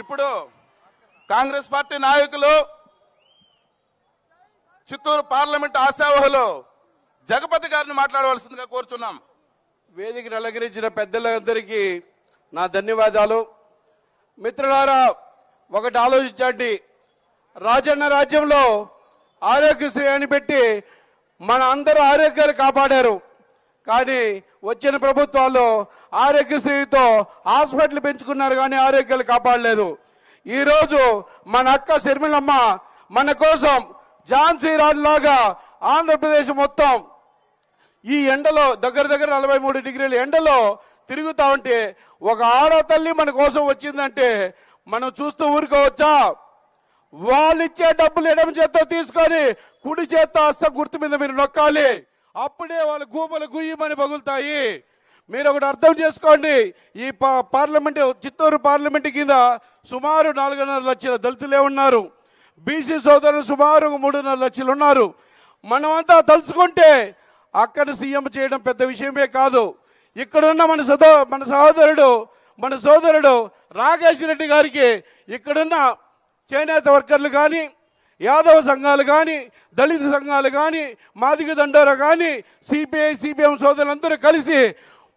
ఇప్పుడు కాంగ్రెస్ పార్టీ నాయకులు చిత్తూరు పార్లమెంట్ ఆశావహులు జగపతి గారిని మాట్లాడవలసిందిగా కోరుచున్నాం. వేదిక అలంకరించిన పెద్దలందరికీ నా ధన్యవాదాలు. మిత్రులారా ఒకటి ఆలోచించండి. రాజన్న రాజ్యంలో ఆరోగ్యశ్రీ అని పెట్టి మన అందరూ ఆరోగ్యాలు కాపాడారు. కానీ వచ్చిన ప్రభుత్వాలు ఆరోగ్యశ్రీతో హాస్పిటల్ పెంచుకున్నారు కానీ ఆరోగ్యాలు కాపాడలేదు. ఈరోజు మన అక్క శర్మిలమ్మ మన కోసం ఝాన్సీ రాజులాగా ఆంధ్రప్రదేశ్ మొత్తం ఈ ఎండలో దగ్గర దగ్గర నలభై మూడు డిగ్రీల ఎండలో తిరుగుతా ఉంటే ఒక ఆడో తల్లి మన కోసం వచ్చిందంటే మనం చూస్తూ ఊరుకోవచ్చా? వాళ్ళు ఇచ్చే డబ్బులు ఎడమ చేత్తో తీసుకొని కుడి చేత్తో అస్త గుర్తు మీద మీరు నొక్కాలి. అప్పుడే వాళ్ళ గూబలు గుయ్యమని పగులుతాయి. మీరు ఒకటి అర్థం చేసుకోండి. ఈ పా- పార్లమెంట్ చిత్తూరు పార్లమెంట్ కింద సుమారు నాలుగున్నర లక్షల దళితులే ఉన్నారు. బీసీ సోదరులు సుమారు మూడున్నర లక్షలు ఉన్నారు. మనమంతా తలుచుకుంటే అక్కడ సీఎం చేయడం పెద్ద విషయమే కాదు. ఇక్కడున్న మన సదో మన సహోదరుడు మన సోదరుడు రాకేష్ రెడ్డి గారికి ఇక్కడున్న చేనేత వర్కర్లు కానీ యాదవ సంఘాలు కానీ దళిత సంఘాలు కానీ మాదిగ దండోర కానీ సిపిఐ సిపిఎం సోదరులందరూ కలిసి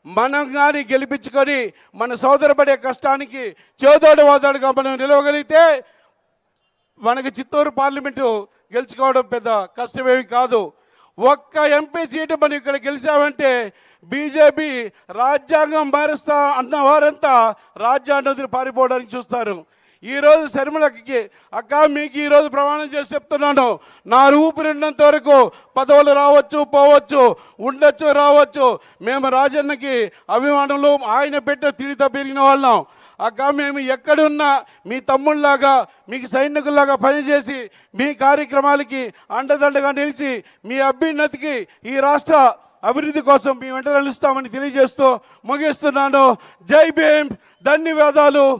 మనం కానీ గెలిపించుకొని మన సోదరపడే కష్టానికి చేదోడు వాదాడుగా మనం నిలవగలిగితే మనకి చిత్తూరు పార్లమెంటు గెలుచుకోవడం పెద్ద కష్టమేమి కాదు. ఒక్క ఎంపీ సీటు మనం ఇక్కడ గెలిచామంటే బీజేపీ రాజ్యాంగం మారుస్తా అన్న వారంతా రాజ్యాంగం పారిపోవడానికి చూస్తారు. ఈ రోజు శర్మలకి అక్క మీకు ఈరోజు ప్రమాణం చేసి చెప్తున్నాను. నా ఊపిరిన్నంత వరకు పదవులు రావచ్చు పోవచ్చు ఉండొచ్చు రావచ్చు. మేము రాజన్నకి అభిమానులు ఆయన పెట్టిన తిడిత పెరిగిన వాళ్ళం. అక్క మేము ఎక్కడున్నా మీ తమ్ముళ్ళలాగా మీకు సైనికుల్లాగా పనిచేసి మీ కార్యక్రమాలకి అండదండగా నిలిచి మీ అభ్యున్నతికి ఈ రాష్ట్ర అభివృద్ధి కోసం మీ వెంట నిలుస్తామని తెలియజేస్తూ ముగిస్తున్నాను. జై భీమ్. ధన్యవాదాలు.